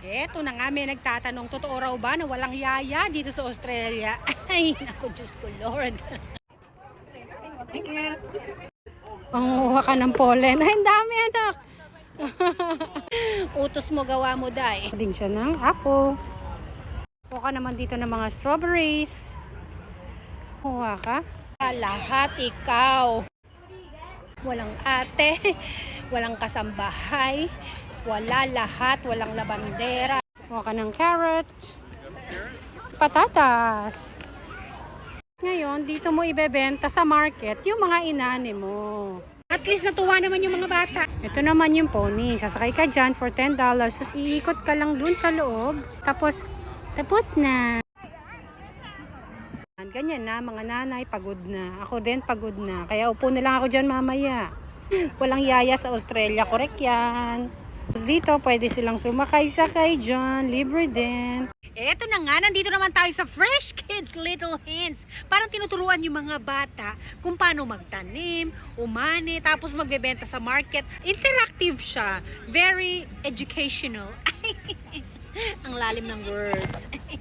Eto na nga, may nagtatanong, totoo raw ba na walang yaya dito sa Australia? Ay, naku, Diyos ko, Lord. Panguha ka ng pollen. Ay, dami, anak. Utos mo, gawa mo, day. Ding siya ng apple. Kuha ka naman dito ng mga strawberries. Kuha ka. Lahat ikaw. Walang ate, walang kasambahay, wala lahat, walang labandera. Kuha ka ng carrot, patatas. Ngayon, dito mo ibebenta sa market yung mga inani mo. At least natuwa naman yung mga bata. Ito naman yung pony. Sasakay ka dyan for $10. Tapos iikot ka lang dun sa loob. Tapos, tapot na. Ganyan na, mga nanay, pagod na. Ako din, pagod na. Kaya upo na lang ako dyan mamaya. Walang yaya sa Australia, correct yan. Dito, pwede silang sumakay-sakay dyan, libre din. Eto na nga, nandito naman tayo sa Fresh Kids Little Hints. Parang tinuturuan yung mga bata kung paano magtanim, umani, tapos magbebenta sa market. Interactive siya. Very educational. Ang lalim ng words.